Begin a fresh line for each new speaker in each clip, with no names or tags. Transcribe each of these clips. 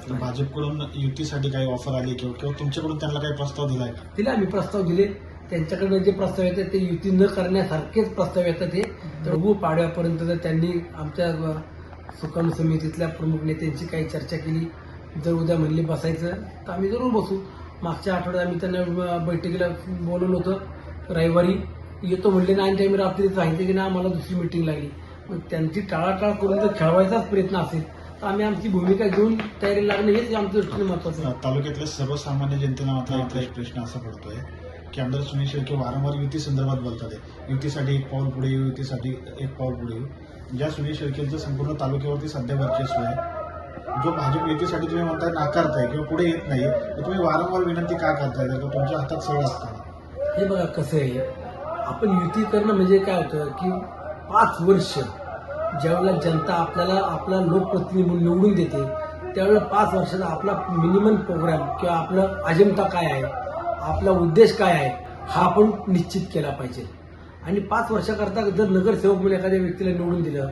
असणार
भाजपकडून युतीसाठी काही ऑफर आली किंवा किंवा तुमच्याकडून त्यांना काही प्रस्ताव दिलाय का?
तिला आम्ही प्रस्ताव दिले. त्यांच्याकडनं जे प्रस्ताव येतात ते युती न करण्यासारखेच प्रस्ताव येतात हे. तर बघू पाडव्यापर्यंत जर त्यांनी आमच्या अ, सुकाणू समितीतल्या प्रमुख नेत्यांची काही चर्चा केली जर उद्या म्हणले बसायचं तर आम्ही जरूर बसू. मागच्या आठवड्यात आम्ही त्यांना अ, बैठकीला बोलवलं होतं. रविवारी येतो म्हणले ना आणि टाइम रात्री सांगितलं की ना आम्हाला दुसरी मिटिंग लागली. मग त्यांची टाळाटाळ करून जर खेळवायचाच प्रयत्न असेल. आम्ही आमची भूमिका घेऊन तयारी लागणं हेच आमच्या दृष्टीने महत्वाचं आहे.
तालुक्यातल्या सर्वसामान्य जनतेला मात्र इथला एक प्रश्न असा पडतोय. की आमदार सुनील शेळके वारंवार युती संदर्भात बोलतात. आहे. युतीसाठी एक पाऊल पुढे येऊ युतीसाठी एक पाऊल पुढे येऊ. ज्या सुनील शेळकेंचं संपूर्ण तालुक्यावरती सध्या वर्चस्व आहे जो भाजप युतीसाठी तुम्ही म्हणताय नाकारताय किंवा पुढे येत नाही तर तुम्ही वारंवार विनंती का करताय? जर का तुमच्या हातात सगळं असताना.
हे बघा कसं आहे. आपण युती करणं म्हणजे काय होतं की पाच वर्ष ज्यावेळेला जनता आपल्याला आपला लोकप्रतिनिधी म्हणून निवडून देते त्यावेळेला पाच वर्षाचा आपला मिनिमम प्रोग्राम किंवा आपलं अजंता काय आहे आपला उद्देश काय आहे हा आपण निश्चित केला पाहिजे. आणि पाच वर्षाकरता जर नगरसेवक म्हणून एखाद्या व्यक्तीला निवडून दिलं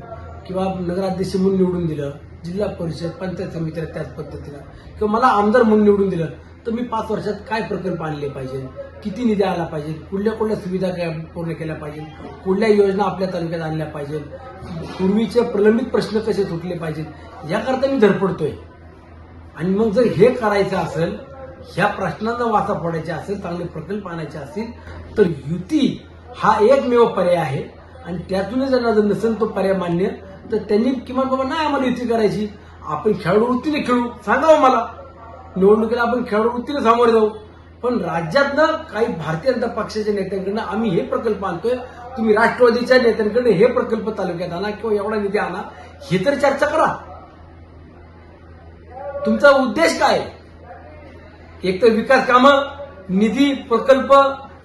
किंवा नगराध्यक्ष म्हणून निवडून दिलं जिल्हा परिषद पंचायत समितीला त्याच पद्धतीनं किंवा मला आमदार म्हणून निवडून दिलं तर मी पाच वर्षात काय प्रकल्प आणले पाहिजे? किती निधी आला पाहिजे? कुठल्या कुठल्या सुविधा काय पूर्ण केल्या पाहिजे? कुठल्या योजना आपल्या तालुक्यात आणल्या पाहिजे पूर्वीचे प्रलंबित प्रश्न कसे सुटले पाहिजेत? याकरता मी धडपडतोय. आणि मग जर हे करायचं असेल ह्या प्रश्नांना वाचा फोडायचे असेल चांगले प्रकल्प आणायचे असतील तर युती हा एकमेव पर्याय आहे. आणि त्यातूनच त्यांना जर नसेल तो पर्याय मान्य तर त्यांनी किमान बाबा नाही आम्हाला युती करायची. आपण खेळाडू वृत्तीने खेळू. सांगावं हो मला. निवडणुकीला आपण खेळाडू वृत्तीने सामोरे जाऊ. पण राज्यातनं काही भारतीय जनता पक्षाच्या नेत्यांकडनं आम्ही हे प्रकल्प आणतोय. तुम्ही राष्ट्रवादीच्या नेत्यांकडे हे प्रकल्प तालुक्यात आणा किंवा एवढा निधी आणा हे तर चर्चा करा. तुमचा उद्देश काय? एक तर विकास कामं निधी प्रकल्प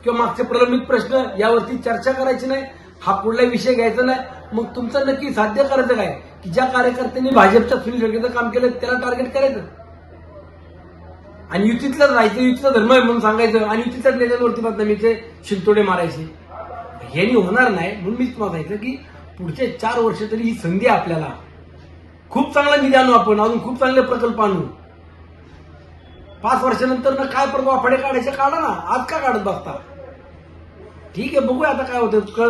किंवा मागचे प्रलंबित प्रश्न यावरती चर्चा करायची नाही. हा कुठलाही विषय घ्यायचा नाही. मग तुमचं नक्की साध्य करायचं काय? की ज्या कार्यकर्त्यांनी भाजपच्या सुनील शेळकेचं काम केलं त्याला टार्गेट करायचं. आणि युतीतलाच राहायचं युतीचा धर्म आहे म्हणून सांगायचं आणि युतीच्याच नेत्यांवरती बदनामीचे शिंतोडे मारायचे. ह्यानी होणार नाही म्हणून मीच तुम्हाला सांगितलं की पुढचे चार वर्ष तरी ही संधी आहे आपल्याला. खूप चांगला निधी आणू आपण अजून खूप चांगले प्रकल्प आणू. पाच वर्षानंतर ना काय प्रभाव फडे काढायचे काढा ना आज का काढत बसता? ठीक आहे बघूया आता काय होतं कळ